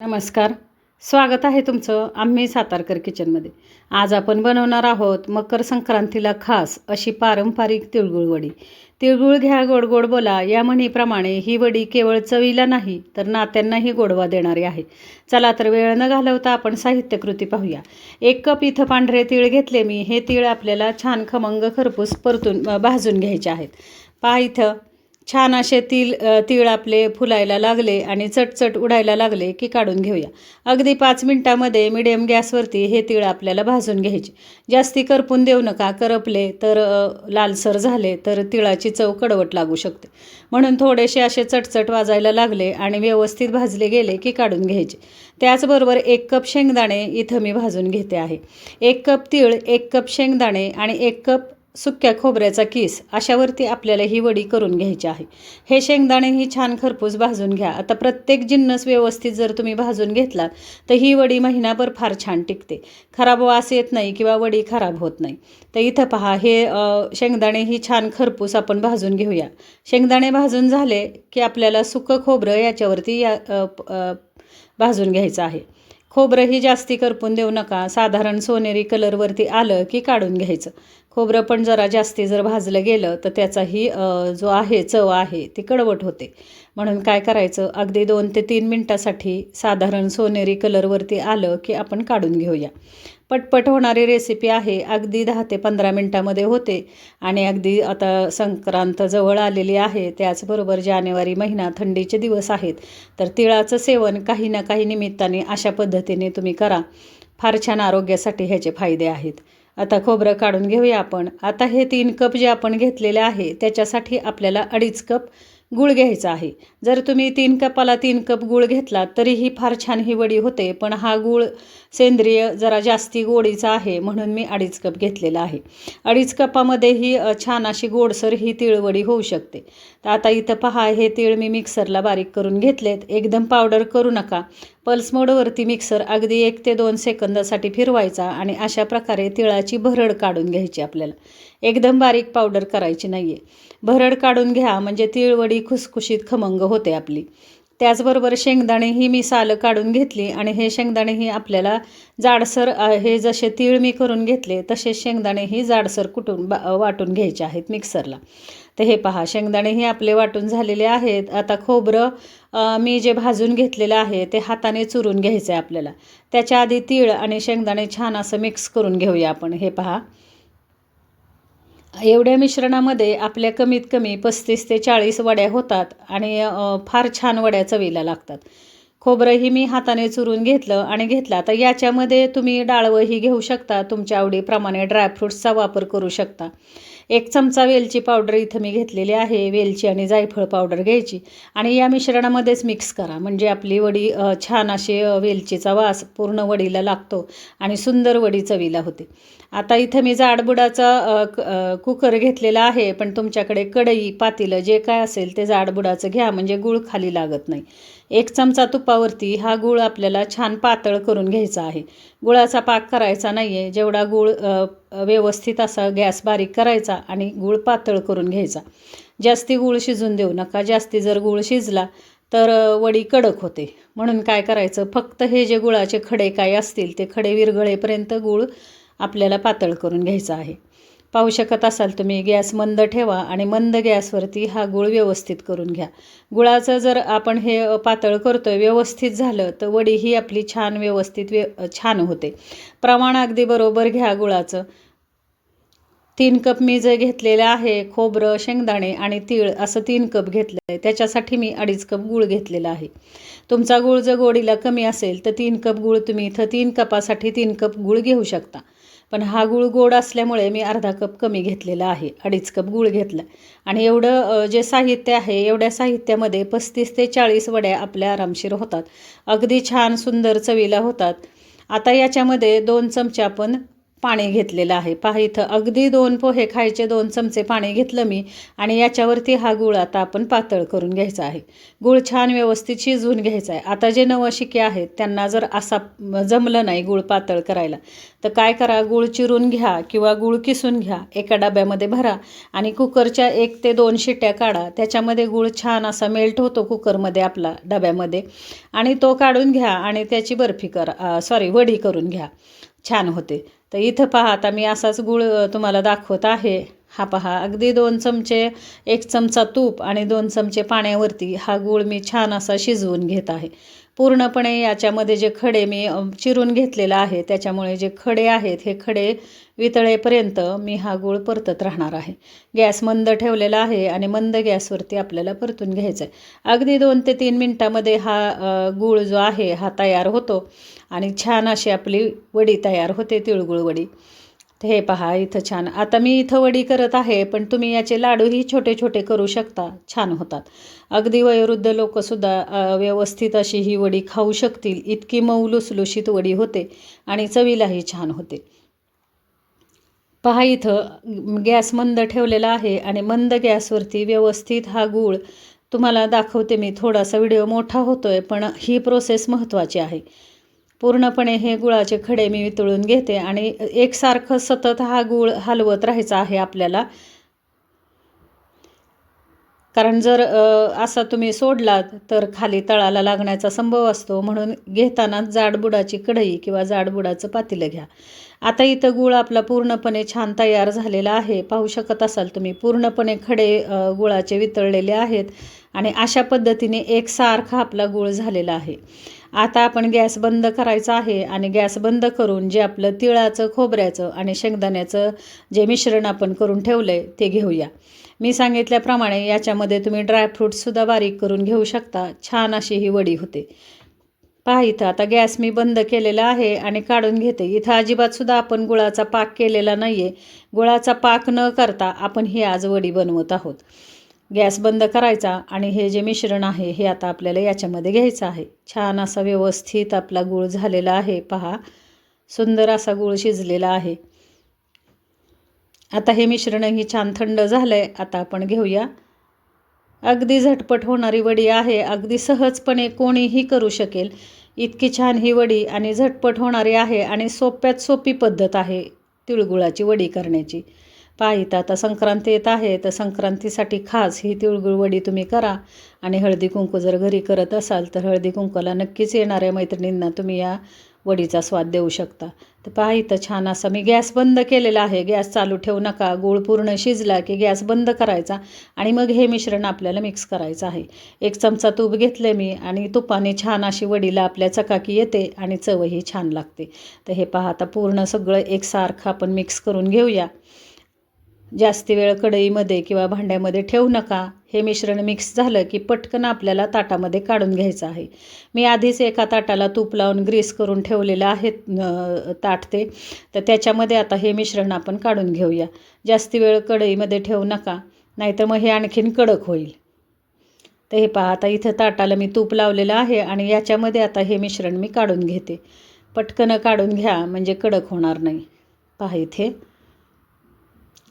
नमस्कार. स्वागत आहे तुमचं आम्ही सातारकर किचनमध्ये. आज आपण बनवणार आहोत मकर संक्रांतीला खास अशी पारंपरिक तिळगुळ वडी. तिळगुळ घ्या गोड गोड बोला या म्हणीप्रमाणे ही वडी केवळ चवीला नाही तर नात्यांनाही गोडवा देणारी आहे. चला तर वेळ न घालवता आपण साहित्यकृती पाहूया. एक कप इथं पांढरे तीळ घेतले मी. हे तीळ आपल्याला छान खमंग खरपूस परतून भाजून घ्यायचे आहेत. पहा इथं. छान असे तीळ तीळ आपले फुलायला लागले आणि चटचट उडायला लागले की काढून घेऊया. अगदी पाच मिनटामध्ये मिडियम गॅसवरती हे तीळ आपल्याला भाजून घ्यायचे. जास्ती करपून देऊ नका करपले तर लालसर झाले तर तिळाची चव कडवट लागू शकते. म्हणून थोडेसे असे चटचट वाजायला लागले आणि व्यवस्थित भाजले गेले की काढून घ्यायचे. त्याचबरोबर एक कप शेंगदाणे इथं मी भाजून घेते आहे. एक कप तीळ एक कप शेंगदाणे आणि एक कप सुक्या खोबऱ्याचा किस अशावरती आपल्याला ही वडी करून घ्यायची आहे. हे शेंगदाणे ही छान खरपूस भाजून घ्या. आता प्रत्येक जिन्नस व्यवस्थित जर तुम्ही भाजून घेतलात तर ही वडी महिनाभर फार छान टिकते. खराब वास येत नाही किंवा वडी खराब होत नाही. तर इथं पहा हे शेंगदाणे ही छान खरपूस आपण भाजून घेऊया. शेंगदाणे भाजून झाले की आपल्याला सुकं खोबरं याच्यावरती या भाजून घ्यायचं आहे. खोबरंही जास्ती करपून देऊ नका. साधारण सोनेरी कलरवरती आलं की काढून घ्यायचं. खोबरं पण जरा जास्ती जर भाजलं गेलं तर त्याचाही जो आहे चव आहे ती कडवट होते. म्हणून काय करायचं अगदी दोन ते तीन मिनटासाठी साधारण सोनेरी कलरवरती आलं की आपण काढून घेऊया. पटपट होणारी रेसिपी आहे अगदी दहा ते पंधरा मिनटामध्ये होते आणि अगदी आता संक्रांत जवळ आलेली आहे त्याचबरोबर जानेवारी महिना थंडीचे दिवस आहेत तर तिळाचं सेवन काही ना काही निमित्ताने अशा पद्धतीने तुम्ही करा. फार छान आरोग्यासाठी ह्याचे फायदे आहेत. आता खोबरं काढून घेऊया आपण. आता हे तीन कप जे आपण घेतलेले आहे त्याच्यासाठी आपल्याला अडीच कप गूळ घ्यायचा आहे. जर तुम्ही तीन कपाला तीन कप गूळ घेतला तरीही फार छान ही वडी होते पण हा गूळ सेंद्रिय जरा जास्ती गोडीचा आहे म्हणून मी अडीच कप घेतलेला आहे. अडीच कपामध्ये ही छान अशी गोडसर ही तिळवडी होऊ शकते. तर आता इथं पहा हे तीळ मी मिक्सरला बारीक करून घेतलेत. एकदम पावडर करू नका. पल्स मोडवरती मिक्सर अगदी एक ते दोन सेकंदासाठी फिरवायचा आणि अशा प्रकारे तिळाची भरड काढून घ्यायची आपल्याला. एकदम बारीक पावडर करायची नाही आहे भरड काढून घ्या म्हणजे तिळवडी खुसखुशीत खमंग होते आपली. त्याचबरोबर शेंगदाणे ही मी सालं काढून घेतली आणि हे शेंगदाणे ही आपल्याला जाडसर हे जसे तीळ मी करून घेतले तसे शेंगदाणे ही जाडसर कुटून बा वाटून घ्यायचे आहेत मिक्सरला. तर हे पहा शेंगदाणे हे आपले वाटून झालेले आहेत. आता खोबरं मी जे भाजून घेतलेलं आहे ते हाताने चुरून घ्यायचं आहे आपल्याला. त्याच्या आधी तीळ आणि शेंगदाणे छान असं मिक्स करून घेऊया आपण. हे पहा. एवढ्या मिश्रणामध्ये आपल्या कमीत कमी पस्तीस ते चाळीस वड्या होतात आणि फार छान वड्या चवीला लागतात. खोबरंही मी हाताने चुरून घेतलं आणि घेतलं. आता याच्यामध्ये तुम्ही डाळवंही घेऊ शकता. तुमच्या आवडीप्रमाणे ड्रायफ्रूट्सचा वापर करू शकता. एक चमचा वेलची पावडर इथं मी घेतलेली आहे. वेलची आणि जायफळ पावडर घ्यायची. आणि या मिश्रणामध्येच मिक्स करा. म्हणजे आपली वडी छान अशी वेलचीचा वास पूर्ण वडीला लागतो आणि सुंदर वडी चवीला होते. आता इथं मी जाडबुडाचा कुकर घेतलेला आहे. पण तुमच्याकडे कढई पातेलं जे काय असेल ते जाडबुडाचं घ्या. म्हणजे गूळ खाली लागत नाही. एक चमचा तुपावरती हा गूळ आपल्याला छान पातळ करून घ्यायचा आहे. गुळाचा पाक करायचा नाही आहे जेवढा गूळ व्यवस्थित असा गॅस बारीक करायचा आणि गूळ पातळ करून घ्यायचा. जास्ती गूळ शिजून देऊ नका. जास्ती जर गूळ शिजला तर वडी कडक होते. म्हणून काय करायचं? फक्त हे जे गुळाचे खडे काय असतील ते खडे विरघळेपर्यंत गूळ आपल्याला पातळ करून घ्यायचा आहे. पाहू शकत असाल तुम्ही गॅस मंद ठेवा आणि मंद गॅसवरती हा गूळ व्यवस्थित करून घ्या. गुळाचं जर आपण हे पातळ करतो आहे व्यवस्थित झालं तर वडी ही आपली छान व्यवस्थित व्य छान होते. प्रमाण अगदी बरोबर घ्या गुळाचं. तीन कप मी जे घेतलेलं आहे खोबरं शेंगदाणे आणि तीळ असं तीन कप घेतलं आहे त्याच्यासाठी मी अडीच कप गूळ घेतलेला आहे. तुमचा गूळ जर गोडीला कमी असेल तर तीन कप गूळ तुम्ही इथं तीन कपासाठी तीन कप गूळ घेऊ शकता. पण हा गूळ गोड असल्यामुळे मी अर्धा कप कमी घेतलेला आहे. अडीच कप गूळ घेतला. आणि एवढं जे साहित्य आहे एवढ्या साहित्यामध्ये पस्तीस ते चाळीस वड्या आपल्या आरामशीर होतात. अगदी छान सुंदर चवीला होतात. आता याच्यामध्ये दोन चमचे आपण पाणी घेतलेलं आहे. पहा इथं अगदी दोन पोहे खायचे दोन चमचे पाणी घेतलं मी आणि याच्यावरती हा गूळ आता आपण पातळ करून घ्यायचा आहे. गूळ छान व्यवस्थित शिजवून घ्यायचा आहे. आता जे नवशिके आहेत त्यांना जर असा जमलं नाही गूळ पातळ करायला तर काय करा गूळ चिरून घ्या किंवा गूळ किसून घ्या एका डब्यामध्ये भरा आणि कुकरच्या एक ते दोन शिट्ट्या काढा. त्याच्यामध्ये गूळ छान असा मेल्ट होतो कुकरमध्ये आपला डब्यामध्ये आणि तो काढून घ्या आणि त्याची बर्फी करा सॉरी वडी करून घ्या. छान होते. तर इथं पहा आता मी असाच गुळ तुम्हाला दाखवत आहे. हा पहा अगदी दोन चमचे एक चमचा तूप आणि दोन चमचे पाण्यावरती हा गूळ मी छान असा शिजवून घेत आहे. पूर्णपणे याच्यामध्ये जे खडे मी चिरून घेतलेलं आहे त्याच्यामुळे जे खडे आहेत हे खडे वितळेपर्यंत मी हा गूळ परतत राहणार आहे. गॅस मंद ठेवलेला आहे आणि मंद गॅसवरती आपल्याला परतून घ्यायचं आहे. अगदी दोन ते तीन मिनटामध्ये हा गूळ जो आहे हा तयार होतो आणि छान अशी आपली वडी तयार होते तिळगुळ वडी. हे पहा इथं छान. आता मी इथं वडी करत आहे पण तुम्ही याचे लाडूही छोटे छोटे करू शकता. छान होतात. अगदी वयोवृद्ध लोकंसुद्धा व्यवस्थित अशी ही वडी खाऊ शकतील. इतकी मऊ लुसलुशीत वडी होते आणि चवीलाही छान होते. पहा इथं गॅस मंद ठेवलेला आहे आणि मंद गॅसवरती व्यवस्थित हा गूळ तुम्हाला दाखवते मी. थोडासा व्हिडिओ मोठा होतो आहे पण ही प्रोसेस महत्त्वाची आहे. पूर्णपणे हे गुळाचे खडे मी वितळून घेते आणि एकसारखं सतत हा गूळ हलवत राहायचा आहे आपल्याला. कारण जर असा तुम्ही सोडलात तर खाली तळाला लागण्याचा संभव असतो. म्हणून घेताना जाडबुडाची कढई किंवा जाडबुडाचं पातेलं घ्या. आता इथं गूळ आपला पूर्णपणे छान तयार झालेला आहे. पाहू शकत असाल तुम्ही पूर्णपणे खडे गुळाचे वितळलेले आहेत आणि अशा पद्धतीने एकसारखा आपला गूळ झालेला आहे. आता आपण गॅस बंद करायचा आहे आणि गॅस बंद करून जे आपलं तिळाचं खोबऱ्याचं आणि शेंगदाण्याचं जे मिश्रण आपण करून ठेवलं आहे ते घेऊया. मी सांगितल्याप्रमाणे याच्यामध्ये तुम्ही ड्रायफ्रूटसुद्धा बारीक करून घेऊ शकता. छान अशी ही वडी होते. पहा इथं आता गॅस मी बंद केलेला आहे आणि काढून घेते. इथं अजिबातसुद्धा आपण गुळाचा पाक केलेला नाही आहे गुळाचा पाक न करता आपण ही आज वडी बनवत आहोत. गॅस बंद करायचा आणि हे जे मिश्रण आहे हे आता आपल्याला याच्यामध्ये घ्यायचं आहे. छान असा व्यवस्थित आपला गूळ झालेला आहे पहा. सुंदर असा गूळ शिजलेला आहे. आता हे मिश्रणही छान थंड झालं आहे आता आपण घेऊया. अगदी झटपट होणारी वडी आहे अगदी सहजपणे कोणीही करू शकेल. इतकी छान ही वडी आणि झटपट होणारी आहे आणि सोप्यात सोपी पद्धत आहे तिळगुळाची वडी करण्याची. पाहित आता संक्रांती येत आहे तर संक्रांतीसाठी खास ही तिळगुळ वडी तुम्ही करा. आणि हळदी कुंकू जर घरी करत असाल तर हळदी कुंकूला नक्कीच येणाऱ्या मैत्रिणींना तुम्ही या वडीचा स्वाद देऊ शकता. तर पहा इथं छान असा मी गॅस बंद केलेला आहे. गॅस चालू ठेवू नका. गूळ पूर्ण शिजला की गॅस बंद करायचा आणि मग हे मिश्रण आपल्याला मिक्स करायचं आहे. एक चमचा तूप घेतले मी आणि तुपाने छान अशी वडीला आपल्या चकाकी येते आणि चवही छान लागते. तर हे पहा आता पूर्ण सगळं एकसारखं आपण मिक्स करून घेऊया. जास्ती वेळ कढईमध्ये किंवा भांड्यामध्ये ठेवू नका. हे मिश्रण मिक्स झालं की पटकन आपल्याला ताटामध्ये काढून घ्यायचं आहे. मी आधीच एका ताटाला तूप लावून ग्रीस करून ठेवलेलं आहे ताट ते. तर त्याच्यामध्ये आता हे मिश्रण आपण काढून घेऊया. जास्ती वेळ कढईमध्ये ठेवू नका नाहीतर मग हे आणखीन कडक होईल. तर हे पहा आता इथं ताटाला मी तूप लावलेलं आहे आणि याच्यामध्ये आता हे मिश्रण मी काढून घेते. पटकन काढून घ्या म्हणजे कडक होणार नाही. पहा इथे.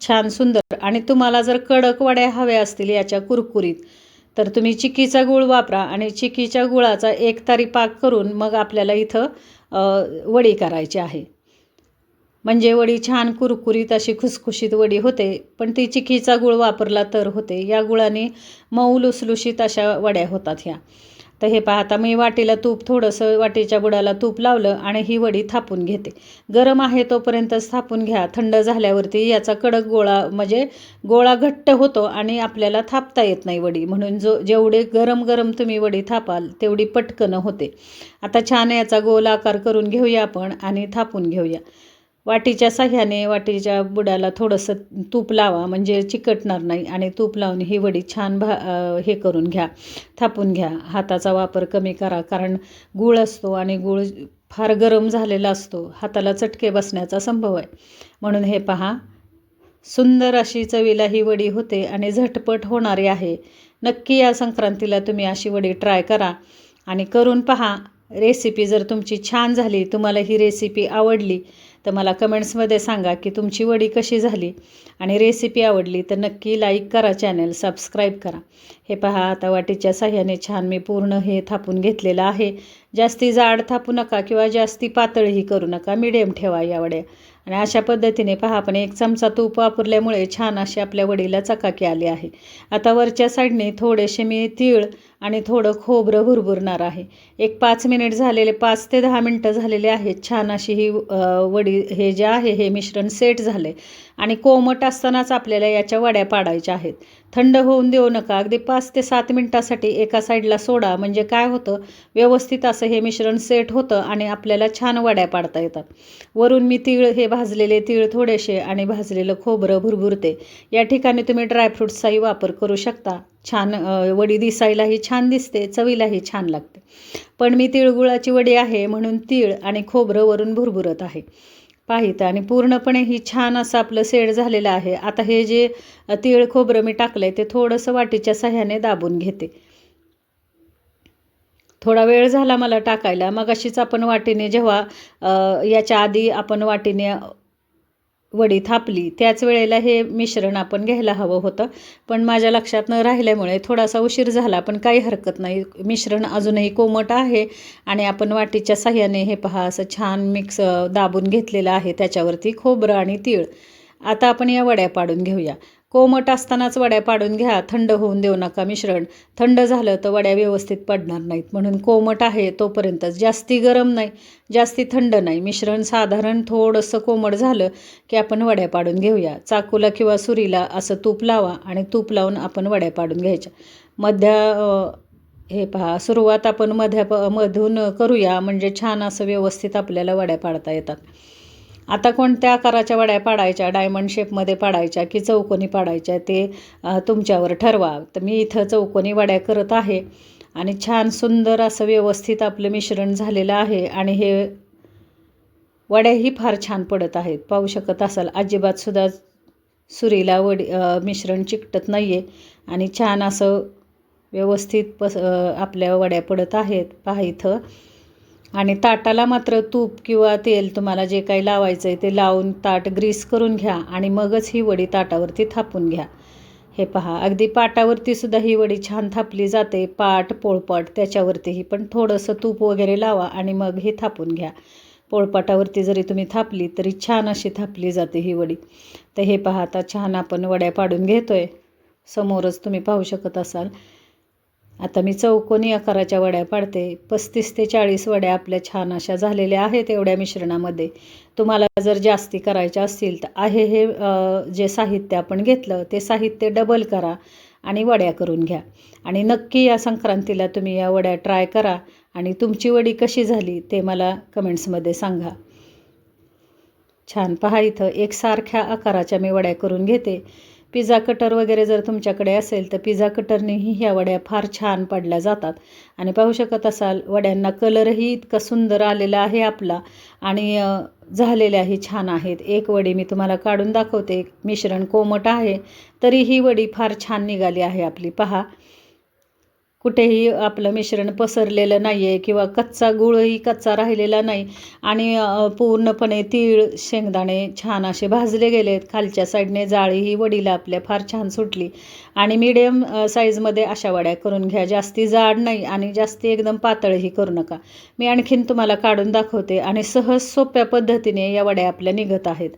छान सुंदर. आणि तुम्हाला जर कडक वड्या हव्या असतील याच्या कुरकुरीत तर तुम्ही चिकीचा गूळ वापरा आणि चिकीच्या गुळाचा एक तारी पाक करून मग आपल्याला इथं वडी करायची आहे. म्हणजे वडी छान कुरकुरीत अशी खुसखुशीत वडी होते पण ती चिकीचा गूळ वापरला तर होते. या गुळाने मऊ लुसलुशीत अशा वड्या होतात ह्या. तर हे पाहता मी वाटीला तूप थोडंसं वाटीच्या बुडाला तूप लावलं आणि ही वडी थापून घेते. गरम आहे तोपर्यंतच थापून घ्या. थंड झाल्यावरती याचा कडक गोळा म्हणजे गोळा घट्ट होतो आणि आपल्याला थापता येत नाही वडी. म्हणून जो जेवढे गरम गरम तुम्ही वडी थापाल तेवढी पटकन होते. आता छान याचा गोल आकार करून घेऊया आपण आणि थापून घेऊया. वाटीच्या साह्याने वाटीच्या बुडाला थोडंसं तूप लावा म्हणजे चिकटणार नाही. आणि तूप लावून ही वडी छान भा हे करून घ्या थापून घ्या. हाताचा वापर कमी करा कारण गूळ असतो आणि गूळ फार गरम झालेला असतो. हाताला चटके बसण्याचा संभव आहे. म्हणून हे पहा. सुंदर अशी चवीला ही वडी होते आणि झटपट होणारी आहे. नक्की या संक्रांतीला तुम्ही अशी वडी ट्राय करा. आणि करून पहा. रेसिपी जर तुमची छान झाली तुम्हाला ही रेसिपी आवडली तर मला कमेंट्समध्ये सांगा की तुमची वडी कशी झाली आणि रेसिपी आवडली तर नक्की लाईक करा चॅनल सबस्क्राईब करा. हे पहा आता वाटीच्या साह्याने छान मी पूर्ण हे थापून घेतलेलं आहे. जास्ती जाड थापू नका किंवा जास्ती पातळही करू नका. मिडियम ठेवा या वड्या. आणि अशा पद्धतीने पहा आपण एक चमचा तूप वापरल्यामुळे छान अशी आपल्या वडीला चकाकी आली आहे. आता वरच्या साईडने थोडेसे मी तीळ आणि थोडं खोबरं भुरभुरणार आहे. एक पाच मिनिट झालेले पाच ते दहा मिनटं झालेले आहेत. छान अशी ही वडी हे जे आहे हे मिश्रण सेट झाले आणि कोमट असतानाच आपल्याला याच्या वड्या पाडायच्या आहेत. थंड होऊन देऊ नका. अगदी पाच ते सात मिनटासाठी एका साईडला सोडा. म्हणजे काय होतं? व्यवस्थित असं हे मिश्रण सेट होतं आणि आपल्याला छान वड्या पाडता येतात. वरून मी तीळ हे भाजलेले तीळ थोडेसे आणि भाजलेलं खोबरं भुरभुरते. या ठिकाणी तुम्ही ड्रायफ्रूट्सचाही वापर करू शकता. छान वडी दिसायलाही छान दिसते चवीलाही छान लागते. पण मी तिळगुळाची वडी आहे म्हणून तीळ आणि खोबरं वरून भुरभुरत आहे. पाहित आणि पूर्णपणे ही छान असं आपलं सेड झालेलं आहे. आता हे जे तीळ खोबरं मी टाकलं आहे ते थोडंसं वाटीच्या सहाय्याने दाबून घेते. थोडा वेळ झाला मला टाकायला. मग अशीच आपण वाटीने जेव्हा याच्या आधी आपण वाटीने वडी थापली त्याच वेळेला हे मिश्रण आपण घ्यायला हवं होतं. पण माझ्या लक्षात न राहिल्यामुळे थोडासा उशीर झाला पण काही हरकत नाही. मिश्रण अजूनही कोमट आहे आणि आपण वाटीच्या साह्याने हे पहा असं छान मिक्स दाबून घेतलेलं आहे त्याच्यावरती खोबरं आणि तीळ. आता आपण या वड्या पाडून घेऊया. कोमट असतानाच वड्या पाडून घ्या थंड होऊन देऊ नका मिश्रण. थंड झालं तर वड्या व्यवस्थित पडणार नाहीत. म्हणून कोमट आहे तोपर्यंतच जास्ती गरम नाही जास्ती थंड नाही. मिश्रण साधारण थोडंसं कोमट झालं की आपण वड्या पाडून घेऊया. चाकूला किंवा सुरीला असं तूप लावा आणि तूप लावून आपण वड्या पाडून घ्यायच्या. मध्या हे पहा सुरुवात आपण मध्या मधून करूया. म्हणजे छान असं व्यवस्थित आपल्याला वड्या पाडता येतात. आता कोणत्या आकाराच्या वड्या पाडायच्या? डायमंड शेपमध्ये पाडायच्या की चौकोनी पाडायच्या? ते तुमच्यावर ठरवा. तर मी इथं चौकोनी वड्या करत आहे आणि छान सुंदर असं व्यवस्थित आपलं मिश्रण झालेलं आहे आणि हे वड्याही फार छान पडत आहेत. पाहू शकत असाल अजिबातसुद्धा सुरीला वडी मिश्रण चिकटत नाही आहे आणि छान असं व्यवस्थित पस आपल्या वड्या पडत आहेत. पहा इथं. आणि ताटाला मात्र तूप किंवा तेल तुम्हाला जे काही लावायचं आहे ते लावून ताट ग्रीस करून घ्या आणि मगच ही वडी ताटावरती थापून घ्या. हे पहा अगदी पाटावरती सुद्धा ही वडी छान थापली जाते. पाट पोळपाट त्याच्यावरतीही पण थोडंसं तूप वगैरे लावा आणि मग ही थापून घ्या. पोळपाटावरती जरी तुम्ही थापली तरी छान अशी थापली जाते ही वडी. तर हे पहा आता छान आपण वड्या पाडून घेतो आहे समोरच तुम्ही पाहू शकत असाल. आता मी चौकोनी आकाराच्या वड्या पाडते. पस्तीस ते चाळीस वड्या आपल्या छान अशा झालेल्या आहेत एवढ्या मिश्रणामध्ये. तुम्हाला जर जास्ती करायच्या असतील तर आहे हे जे साहित्य आपण घेतलं ते साहित्य डबल करा आणि वड्या करून घ्या. आणि नक्की या संक्रांतीला तुम्ही या वड्या ट्राय करा आणि तुमची वडी कशी झाली ते मला कमेंट्समध्ये सांगा. छान पहा इथं एकसारख्या आकाराच्या मी वड्या करून घेते. पिझ्झा कटर वगैरे जर तुमच्याकडे असेल तर पिझ्झा कटरनेही ह्या वड्या फार छान पडल्या जातात. आणि पाहू शकत असाल वड्यांना कलरही इतका सुंदर आलेला आहे आपला आणि झालेल्याही छान आहेत. एक वडी मी तुम्हाला काढून दाखवते. मिश्रण कोमट आहे तरी ही वडी फार छान निघाली आहे आपली. पहा. कुठेही आपलं मिश्रण पसरलेलं नाही आहे किंवा कच्चा गुळही कच्चा राहिलेला नाही. आणि पूर्णपणे तीळ शेंगदाणे छान असे भाजले गेले आहेत खालच्या साईडने जाळीही वडीला आपल्या फार छान सुटली. आणि मीडियम साईजमध्ये अशा वड्या करून घ्या. जास्ती जाड नाही आणि जास्ती एकदम पातळही करू नका. मी आणखीन तुम्हाला काढून दाखवते. आणि सहज सोप्या पद्धतीने या वड्या आपल्या निघत आहेत.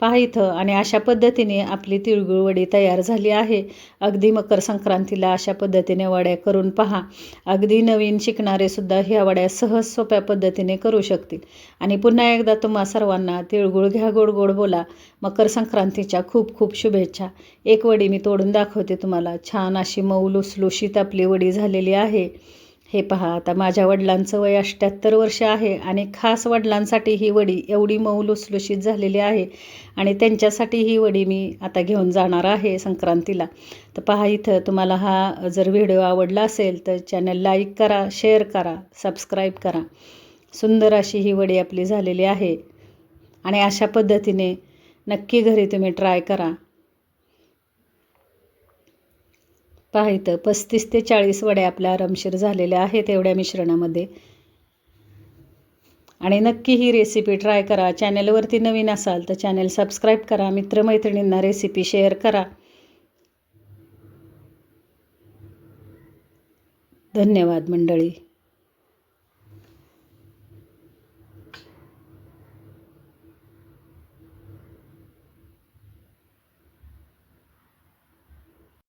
पहा इथं आणि अशा पद्धतीने आपली तिळगुळ वडी तयार झाली आहे. अगदी मकर संक्रांतीला अशा पद्धतीने वड्या करून पहा. अगदी नवीन शिकणारेसुद्धा ह्या वड्या सहज सोप्या पद्धतीने करू शकतील. आणि पुन्हा एकदा तुम्हा सर्वांना तिळगुळ घ्या गोड गोड बोला. मकर संक्रांतीच्या खूप खूप शुभेच्छा. एक वडी मी तोडून दाखवते तुम्हाला. छान अशी मऊ लुसलुशीत आपली वडी झालेली आहे. हे पहा आता माझ्या वडिलांचं वय अठ्ठ्याहत्तर वर्ष आहे आणि खास वडिलांसाठी ही वडी एवढी मऊ लुसलुशीत झालेली आहे आणि त्यांच्यासाठी ही वडी मी आता घेऊन जाणार आहे संक्रांतीला. तर पहा इथं तुम्हाला हा जर व्हिडिओ आवडला असेल तर चॅनल लाईक करा शेअर करा सबस्क्राईब करा. सुंदर अशी ही वडी आपली झालेली आहे आणि अशा पद्धतीने नक्की घरी तुम्ही ट्राय करा. पहा इथं? पस्तीस ते चाळीस वड्या आपल्या आरामशीर झालेल्या आहेत एवढ्या मिश्रणामध्ये. आणि नक्की ही रेसिपी ट्राय करा. चॅनलवरती नवीन असाल तर चॅनल सबस्क्राईब करा. मित्रमैत्रिणींना रेसिपी शेअर करा. धन्यवाद मंडळी.